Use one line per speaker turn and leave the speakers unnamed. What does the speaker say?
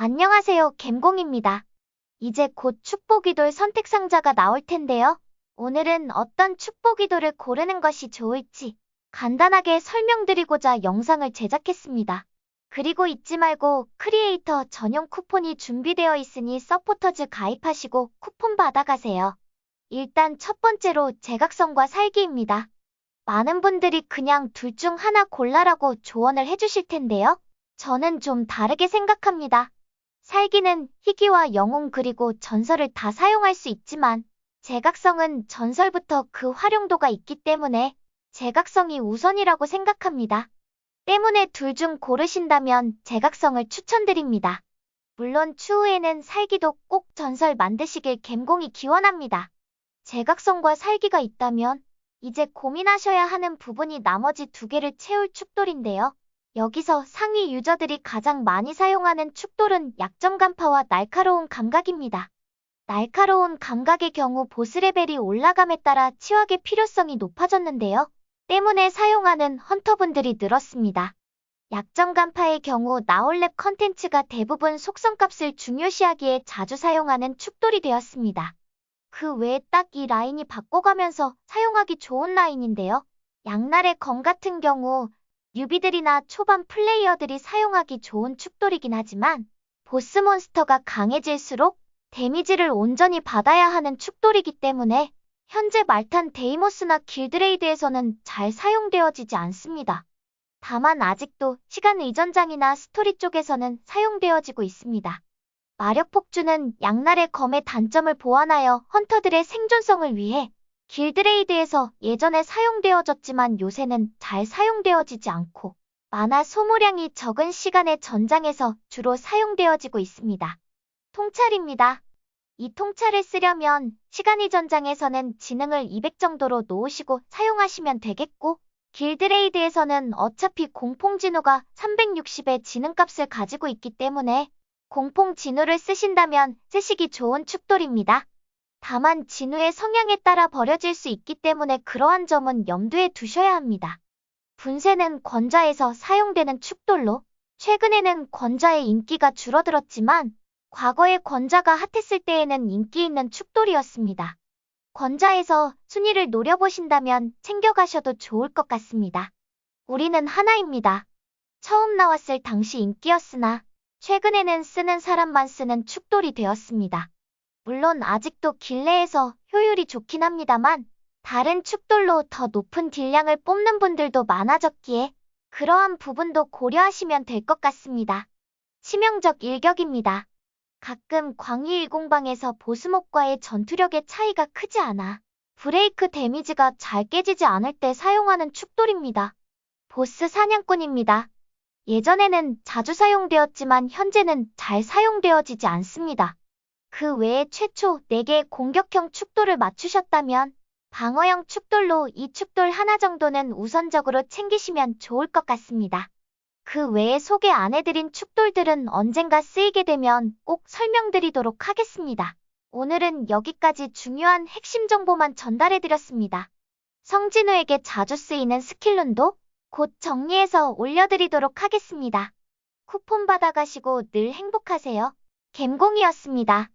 안녕하세요. 갬공입니다. 이제 곧 축복이돌 선택 상자가 나올 텐데요. 오늘은 어떤 축복이돌을 고르는 것이 좋을지 간단하게 설명드리고자 영상을 제작했습니다. 그리고 잊지 말고 크리에이터 전용 쿠폰이 준비되어 있으니 서포터즈 가입하시고 쿠폰 받아가세요. 일단 첫 번째로 제각성과 살기입니다. 많은 분들이 그냥 둘 중 하나 골라라고 조언을 해주실 텐데요. 저는 좀 다르게 생각합니다. 살기는 희귀와 영웅 그리고 전설을 다 사용할 수 있지만 제각성은 전설부터 그 활용도가 있기 때문에 제각성이 우선이라고 생각합니다. 때문에 둘 중 고르신다면 제각성을 추천드립니다. 물론 추후에는 살기도 꼭 전설 만드시길 갬공이 기원합니다. 제각성과 살기가 있다면 이제 고민하셔야 하는 부분이 나머지 두 개를 채울 축돌인데요. 여기서 상위 유저들이 가장 많이 사용하는 축돌은 약점 간파와 날카로운 감각입니다. 날카로운 감각의 경우 보스 레벨이 올라감에 따라 치확의 필요성이 높아졌는데요. 때문에 사용하는 헌터분들이 늘었습니다. 약점 간파의 경우 나올랩 컨텐츠가 대부분 속성값을 중요시하기에 자주 사용하는 축돌이 되었습니다. 그 외에 딱 이 라인이 바꿔가면서 사용하기 좋은 라인인데요. 양날의 검 같은 경우 뉴비들이나 초반 플레이어들이 사용하기 좋은 축돌이긴 하지만 보스 몬스터가 강해질수록 데미지를 온전히 받아야 하는 축돌이기 때문에 현재 말탄 데이모스나 길드레이드에서는 잘 사용되어지지 않습니다. 다만 아직도 시간 의전장이나 스토리 쪽에서는 사용되어지고 있습니다. 마력 폭주는 양날의 검의 단점을 보완하여 헌터들의 생존성을 위해 길드레이드에서 예전에 사용되어졌지만 요새는 잘 사용되어지지 않고 만화 소모량이 적은 시간의 전장에서 주로 사용되어지고 있습니다. 통찰입니다. 이 통찰을 쓰려면 시간이 전장에서는 지능을 200 정도로 놓으시고 사용하시면 되겠고 길드레이드에서는 어차피 공풍 진우가 360의 지능값을 가지고 있기 때문에 공풍 진우를 쓰신다면 쓰시기 좋은 축돌입니다. 다만 진우의 성향에 따라 버려질 수 있기 때문에 그러한 점은 염두에 두셔야 합니다. 분쇄는 권좌에서 사용되는 축돌로 최근에는 권좌의 인기가 줄어들었지만 과거에 권좌가 핫했을 때에는 인기 있는 축돌이었습니다. 권좌에서 순위를 노려보신다면 챙겨가셔도 좋을 것 같습니다. 우리는 하나입니다. 처음 나왔을 당시 인기였으나 최근에는 쓰는 사람만 쓰는 축돌이 되었습니다. 물론 아직도 길내에서 효율이 좋긴 합니다만 다른 축돌로 더 높은 딜량을 뽑는 분들도 많아졌기에 그러한 부분도 고려하시면 될 것 같습니다. 치명적 일격입니다. 가끔 광희 일공방에서 보스목과의 전투력의 차이가 크지 않아 브레이크 데미지가 잘 깨지지 않을 때 사용하는 축돌입니다. 보스 사냥꾼입니다. 예전에는 자주 사용되었지만 현재는 잘 사용되어지지 않습니다. 그 외에 최초 4개의 공격형 축돌을 맞추셨다면 방어형 축돌로 이 축돌 하나 정도는 우선적으로 챙기시면 좋을 것 같습니다. 그 외에 소개 안 해드린 축돌들은 언젠가 쓰이게 되면 꼭 설명드리도록 하겠습니다. 오늘은 여기까지 중요한 핵심 정보만 전달해드렸습니다. 성진우에게 자주 쓰이는 스킬룬도 곧 정리해서 올려드리도록 하겠습니다. 쿠폰 받아가시고 늘 행복하세요. 갬공이었습니다.